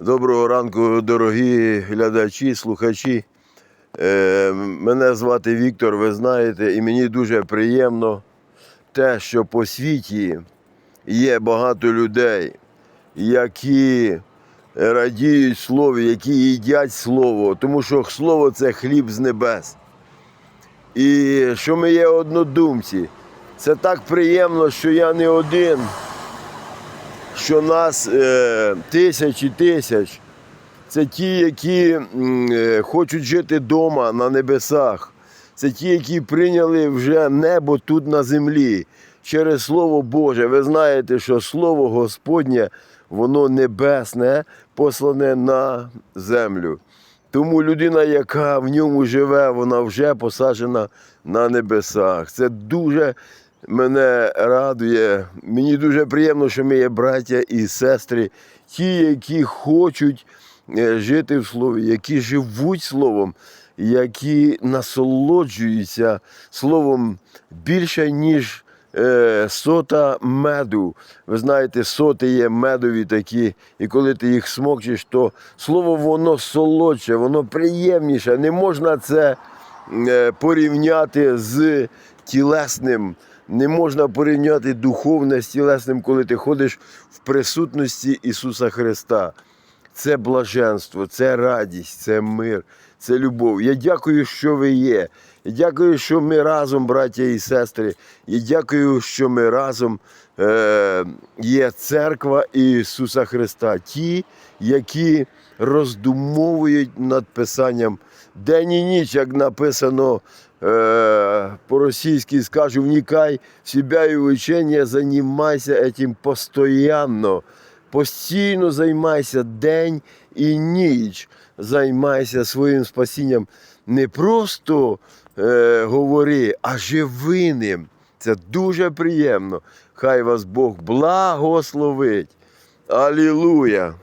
Доброго ранку, дорогі глядачі, слухачі. Е, Мене звати Віктор, ви знаєте, і мені дуже приємно те, що по світі є багато людей, які радіють слові, які їдять слово, тому що слово це хліб з небес. І що ми є однодумці. Це так приємно, що я не один що нас е, тисячі тисяч. Це ті, які е, хочуть жити вдома на небесах. Це ті, які прийняли вже небо тут на землі через Слово Боже. Ви знаєте, що Слово Господнє, воно небесне, послане на землю. Тому людина, яка в ньому живе, вона вже посаджена на небесах. Це дуже мене радує. Мені дуже приємно, що ми є браття і сестри, ті, які хочуть е, жити в слові, які живуть словом, які насолоджуються словом більше, ніж е, сота меду. Ви знаєте, соти є медові такі, і коли ти їх смокчеш, то слово воно солодше, воно приємніше. Не можна це е, порівняти з тілесним. Не можна порівняти духовне з тілесним, коли ти ходиш в присутності Ісуса Христа. Це блаженство, це радість, це мир, це любов. Я дякую, що ви є. Я дякую, що ми разом, браття і сестри. Я дякую, що ми разом е, є церква Ісуса Христа. Ті, які роздумовують над Писанням день і ніч, як написано е, по-російськи, скажу, вникай в себя і учення, займайся этим постоянно. Постійно займайся день і ніч, займайся своїм спасінням. Не просто е, говори, а живи ним. Це дуже приємно. Хай вас Бог благословить. Алілуя!